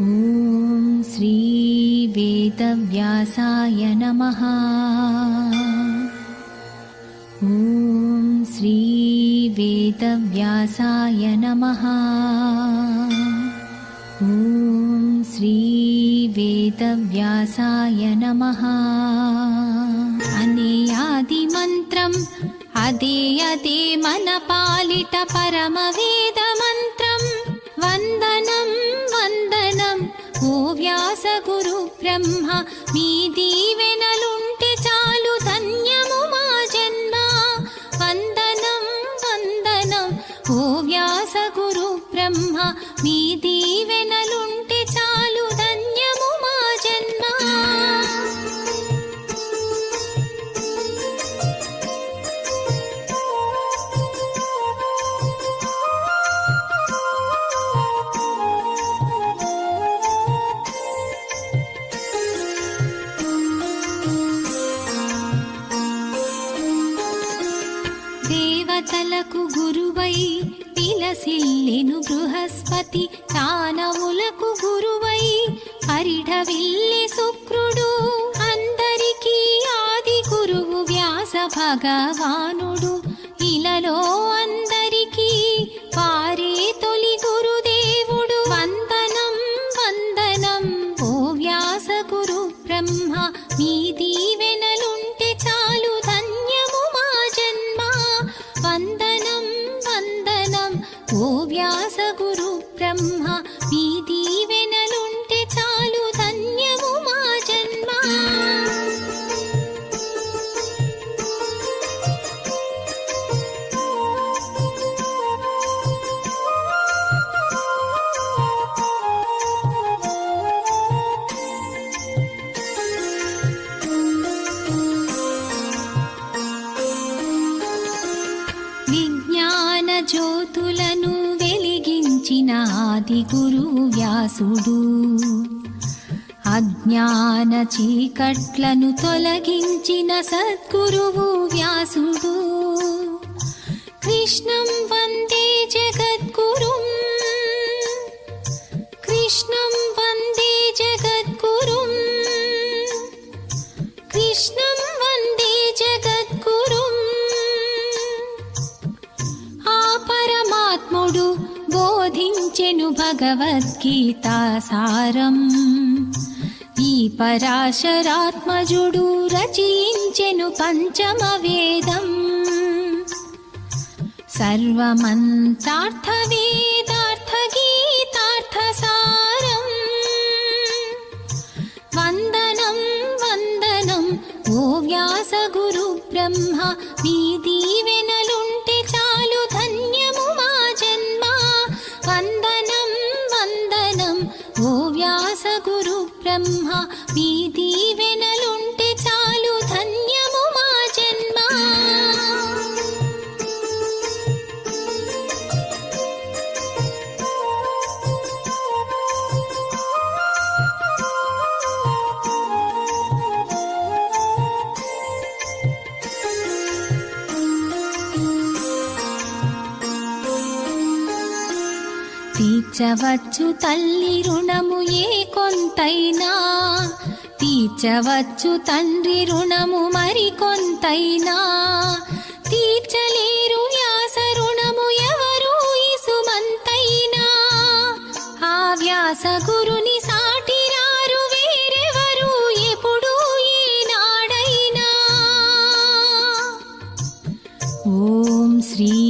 ॐ श्रीवेदव्यासाय नमः। ॐ श्रीवेदव्यासाय नमः। ॐ श्रीवेदव्यासाय नमः। अनेयादिमन्त्रम् अदे अदे अधीयतिमनपालिटपरमवे బ్రహ్మ మీ దీవెనలుంటే చాలు ధన్యము మా జన్మ. వందనం వందనం ఓ వ్యాస గురు బ్రహ్మ మీ దీవెనలుంటే దేవతలకు గురువై పిలసిల్లిను బృహస్పతి దానవులకు గురువై పరిఢవిల్లె శుక్రుడు. అందరికీ ఆది గురువు వ్యాస భగవానుడు. ఇలలో అందరికీ వారే తొలి గురుదేవుడు. వందనం వందనం ఓ వ్యాస గురు బ్రహ్మ మీ దీవెనలు గురు బ్రహ్మ మీ దీవెనలుంటే చాలు ధన్యము మా జన్మ. జ్యోతు నాది గురువు వ్యాసుడు. అజ్ఞాన చీకట్లను తొలగించిన సద్గురువు వ్యాసుడు. కృష్ణం వందే జగత్ బోధించెను భగవద్గీత సారం. ఈ పరాశరాత్మజుడు రచయించెను పంచమ వేదం సర్వమంతార్థ వేదార్థ గీతార్థ సారం వందనం వందనం వ్యాస గురు తీర్చవచ్చు తల్లి రుణము ఏ కొంతైనా. తీర్చవచ్చు తండ్రి రుణము మరి కొంతైనా. తీర్చలేరు వ్యాస రుణము ఎవరు ఇసుమంతైనా. ఆ వ్యాస గురుని సాటిరారు వేరెవరు ఎప్పుడు ఏనాడైనా. ఓం శ్రీ